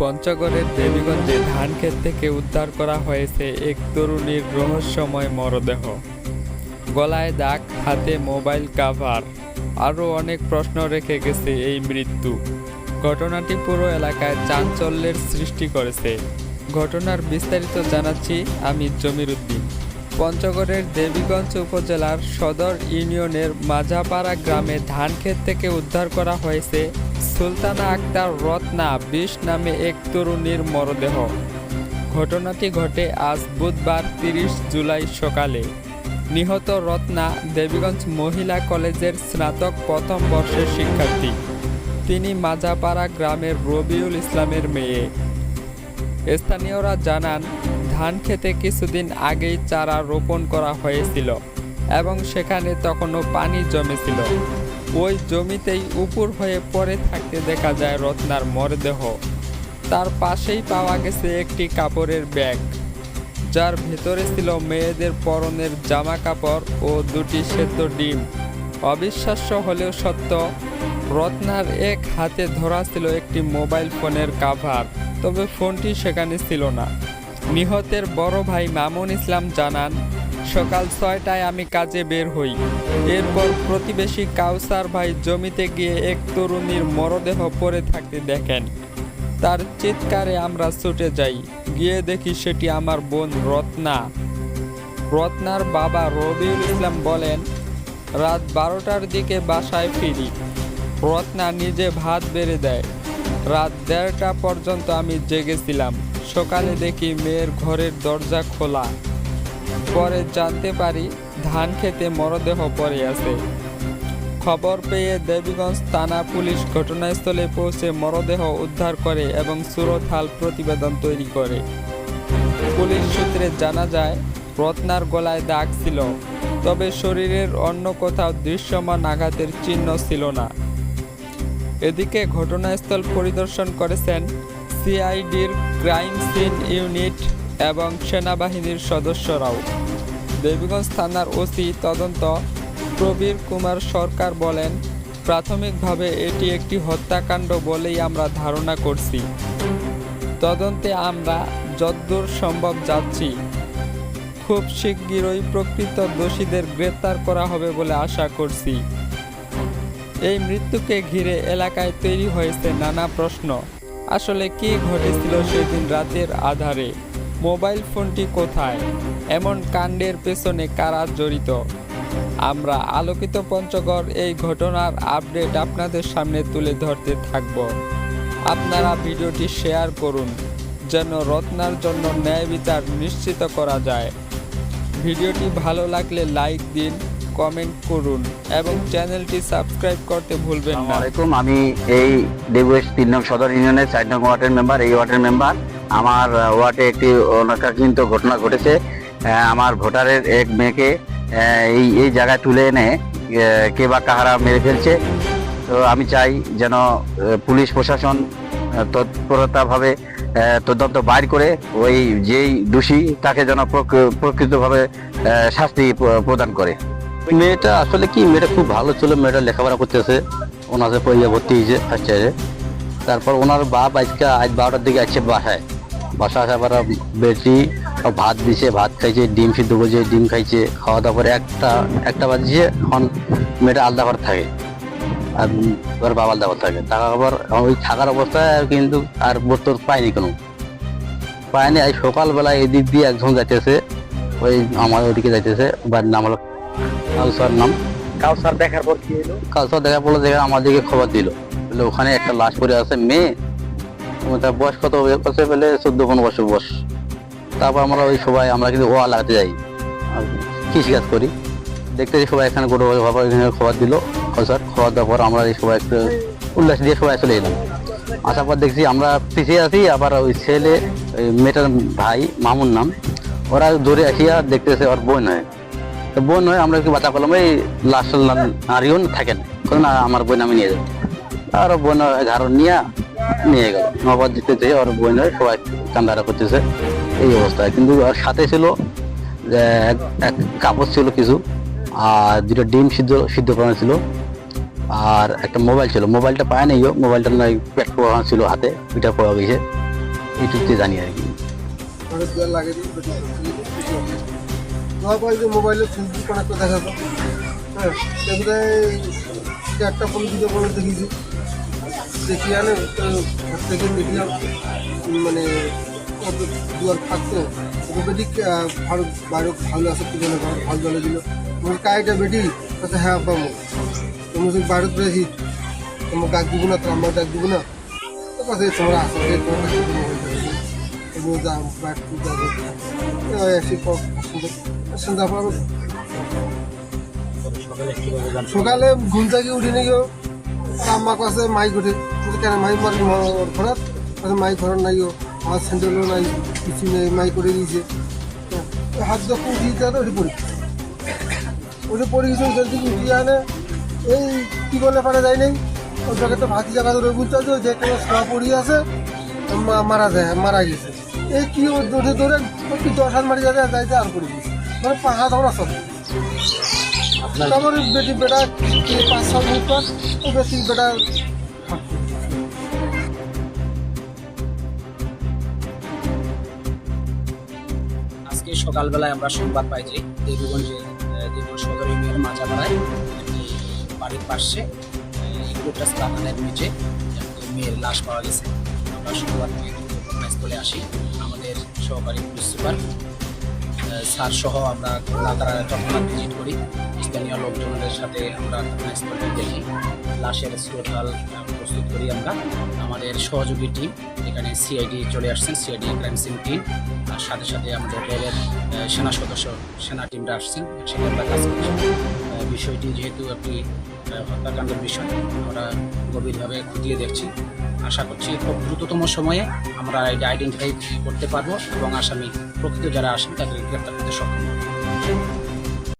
পঞ্চগড়ের দেবীগঞ্জে ধান ক্ষেত থেকে উদ্ধার করা হয়েছে এক তরুণীর রহস্যময় মরদেহ। গলায় দাগ, হাতে মোবাইল কাভার, আরও অনেক প্রশ্ন রেখে গেছে এই মৃত্যু। ঘটনাটি পুরো এলাকায় চাঞ্চল্যের সৃষ্টি করেছে। ঘটনার বিস্তারিত জানাচ্ছি আমি জমির উদ্দিন পঞ্চগড়ের দেবীগঞ্জ উপজেলার সদর ইউনিয়নের মাঝাপাড়া গ্রামে ধান ক্ষেত থেকে উদ্ধার করা হয়েছে সুলতানা আক্তার রত্না বিশ নামে এক তরুণীর মরদেহ। ঘটনাটি ঘটে আজ বুধবার তিরিশ জুলাই সকালে। নিহত রত্না দেবীগঞ্জ মহিলা কলেজের স্নাতক প্রথম বর্ষের শিক্ষার্থী। তিনি মাঝাপাড়া গ্রামের রবিউল ইসলামের মেয়ে। স্থানীয়রা জানান ধান খেতে কিছুদিন আগেই চারা রোপণ করা হয়েছিল এবং সেখানে তখনও পানি জমেছিল। ওই জমিতেই উপর হয়ে পড়ে থাকতে দেখা যায় রত্নার মরদেহ। তার পাশেই পাওয়া গেছে একটি কাপড়ের ব্যাগ, যার ভেতরে ছিল মেয়েদের পরনের জামা কাপড় ও দুটি সেদ্ধ ডিম। অবিশ্বাস্য হলেও সত্য, রত্নার এক হাতে ধরা ছিল একটি মোবাইল ফোনের কাভার, তবে ফোনটি সেখানে ছিল না। নিহতের বড় ভাই মামুন ইসলাম জানান, সকাল ছয়টায় আমি কাজে বের হই। এরপর প্রতিবেশী কাউসার ভাই জমিতে গিয়ে এক তরুণীর মরদেহ পড়ে থাকতে দেখেন। তার চিৎকারে আমরা ছুটে যাই। গিয়ে দেখি সেটি আমার বোন রত্না। রত্নার বাবা রবিউল ইসলাম বলেন, রাত বারোটার দিকে বাসায় ফিরি। রত্না নিজে ভাত বেড়ে দেয়। রাত দেড়টা পর্যন্ত আমি জেগেছিলাম। সকালে দেখি মেয়ের ঘরের দরজা খোলা। পরে জানতে পারি ধান খেতে মরদেহ পড়ে আছে। খবর পেয়ে দেবীগঞ্জ থানা পুলিশ ঘটনাস্থলে পৌঁছে মরদেহ উদ্ধার করে এবং সুরতহাল প্রতিবেদন তৈরি করে। পুলিশ সূত্রে জানা যায়, রত্নার গলায় দাগ ছিল, তবে শরীরের অন্য কোথাও দৃশ্যমান আঘাতের চিহ্ন ছিল না। এদিকে ঘটনাস্থল পরিদর্শন করেছেন সিআইডির ক্রাইম সিন ইউনিট এবং সেনাবাহিনীর সদস্যরাও। দেবীগঞ্জ থানার ওসি তদন্ত, প্রবীর কুমার সরকার বলেন, প্রাথমিকভাবে এটি একটি হত্যাকাণ্ড বলেই আমরা ধারণা করছি। তদন্তে আমরা যদ্দূর সম্ভব যাচ্ছি। খুব শিগগিরই প্রকৃত দোষীদের গ্রেপ্তার করা হবে বলে আশা করছি। এই মৃত্যুকে ঘিরে এলাকায় তৈরি হয়েছে নানা প্রশ্ন। আসলে কি ঘটেছিল সেদিন রাতের আধারে? মোবাইল ফোনটি কোথায়? এমন কাণ্ডের পেছনে কারা জড়িত? আমরা আলোকিত পঞ্চগড় এই ঘটনার আপডেট আপনাদের সামনে তুলে ধরতে থাকব। আপনারা ভিডিওটি শেয়ার করুন, যেন রত্নার জন্য ন্যায় বিচার নিশ্চিত করা যায়। ভিডিওটি ভালো লাগলে লাইক দিন কমেন্ট করুন এবং চ্যানেলটি সাবস্ক্রাইব করতে ভুলবেন না। আসসালামাইকুম আমি এই দেবুয়েশ তিন নং সদর ইউনিয়নের চার নং ওয়ার্ডের মেম্বার। এই ওয়ার্ডের মেম্বার আমার ওয়ার্ডে একটি অনাকাঙ্ক্ষিত ঘটনা ঘটেছে। আমার ভোটারের এক মেয়েকে এই এই জায়গায় তুলে এনে কে বা কাহারা মেরে ফেলছে। তো আমি চাই যেন পুলিশ প্রশাসন তৎপরতাভাবে তদন্ত বাইর করে ওই যেই দোষী তাকে যেন প্রক- প্রকৃতভাবে শাস্তি প্রদান করে। মেয়েটা আসলে কি, মেয়েটা খুব ভালো ছিল, মেয়েটা লেখাপড়া করতেছে। ওনার পড়িয়ে ভর্তি হয়েছে ফার্স্ট ইয়ারে তারপর ওনার বাপ আজকে আজ বারোটার দিকে আসছে বাসায়। বাসা আসার পর বেটি ভাত দিছে, ভাত খাইছে, ডিম সিদ্ধ করছে, ডিম খাইছে। খাওয়া দাওয়া করে একটা একটা বাজছে, এখন মেয়েটা আলাদা ঘর থাকে। আর ওর বাবা আলাদা ঘর থাকে। থাকার পর ওই থাকার অবস্থায় কিন্তু আর বোতর পায়নি কোনো। পায়নি, আজ সকালবেলা এদিক দিয়ে একজন যাইতেছে, ওই আমার ওদিকে যাইতেছে, বাড়ির নাম হলো কাউসার নাম। কাউসার দেখার পর কি হলো কাউসার দেখা পড়ল দেখে আমাদেরকে খবর দিল। বলে ওখানে একটা লাশ পড়ে আছে মেয়ে। তার বয়স কত বলছে বলে চোদ্দ পনেরো বছর বয়স। তারপর আমরা ওই সবাই আমরা কিন্তু ওয়া লাগাতে যাই। আর কৃষি কাজ করি। দেখতে সবাই এখানে গোটো ভাবে এখানে খবর দিল কাউসার। খবর দেওয়ার পর আমরা এই সবাই একটু উল্লাস দিয়ে সবাই চলে এলাম। আসার পর দেখছি আমরা পিছিয়ে আছি আবার ওই ছেলে ওই মেয়েটার ভাই মামুন নাম। ওরা দৌড়ে আসিয়া দেখতেছে ওর বোন হয়। তো বোন হয় আমরা একটু বাঁচা করলাম, এই লাস্ট নারীও থাকেন। কারণ আমার বোন আমি নিয়ে যাব। আর বোন ঘর নিয়ে নিয়ে গেল। নবাদ দিতে যেয়ে ওর বোন হয় সবাই কান্দারা করতেছে। এই অবস্থায় কিন্তু ওর সাথে ছিল যে এক- কাপড় ছিল কিছু, আর দুটো ডিম সিদ্ধ সিদ্ধ করা ছিল, আর একটা মোবাইল ছিল। মোবাইলটা পায় নাই মোবাইলটা নয় পেট পোড়া ছিল হাতে, ওইটা পাওয়া গেছে এইটুকুতে জানি আর কি। বেটি নয় যে মোবাইলে ফেসবুক কানেক্ট দেখা তো হ্যাঁ সেগুলো একটা ফোন ভিডিও করে দেখিয়েছি। দেখি আনে ঘর থেকে দেখলাম মানে দুয়ার থাকতো। আহ, ভালো বাইরে ভালো আছে কি জন্য ভালো জলে দিল। তোমার কাইটা বেটি কাছে হ্যাঁ আব্বা মো তুমি যদি বাইরে পেয়েছি তোমার ডাক দিব না তো আমার ডাক দিব না। কাছে তোমরা তোমার কাছে কোনো হয়ে যাবে এগুলো যা যাবে। এসে সন্ধ্যা পর সকালে ঘুম থেকে উঠে নি গো আম্মা কাছে মাইক উঠে কেন মাইক মারি ঘোরাত কাছে মাইক ঘর নাই আমার স্যান্ডেলও নাই, কিছু নেই মাইক করে দিয়েছে হাত যখন উঠিয়ে দিতে ওঠে পড়ি। ওঠে পড়ে গেছে ওইখান থেকে উঠিয়ে আনে, এই কি বলে পারা যায় নাই? ওই জায়গাতে ভাতি জায়গা ধরে বুঝতে আছে যে কোনো শোয়া পড়িয়ে আছে মারা যায়, মারা গেছে। এই কি ও দৌড়ে দৌড়ে ওই কি দশ হাত মারি যাবে যাইতে আর পড়ে গেছে। মানে পাহা ধরা সব তারপরে বেটি বেটা পাঁচ সাত পর ও বেশি বেটা আজকে সকালবেলায় আমরা সংবাদ পাই যে দেবীগঞ্জে দেবগঞ্জ সদর ইউনিয়নের মাঝাপাড়ায় একটি বাড়ির পাশে ইকোটাস বাগানের নিচে মেয়ের লাশ পাওয়া গেছে। আমরা সংবাদ দ্রুত ঘটনাস্থলে আসি আমাদের সহকারী পুলিশ সুপার স্যার সহ আমরা লাতারা তৎক্ষণাৎ ভিজিট করি স্থানীয় লোকজনদের সাথে আমরা ঘটনাস্থলে দেখি। লাশের স্রোতাল প্রস্তুত করি আমরা। আমাদের সহযোগী টিম, এখানে সিআইডি চলে আসছেন সিআইডি ক্রাইম সিন টিম। আর সাথে সাথে আমাদের রেলের সেনা সদস্য, সেনা টিমরা আসছেন একসাথে আমরা কাজ করছি। বিষয়টি যেহেতু একটি হত্যাকাণ্ডের বিষয়, আমরা গভীরভাবে খতিয়ে দেখছি। আশা করছি খুব দ্রুততম সময়ে আমরা এটা আইডেন্টিফাই করতে পারব এবং আসামি প্রকৃত যারা আসেন তাদের গ্রেপ্তার করতে সক্ষম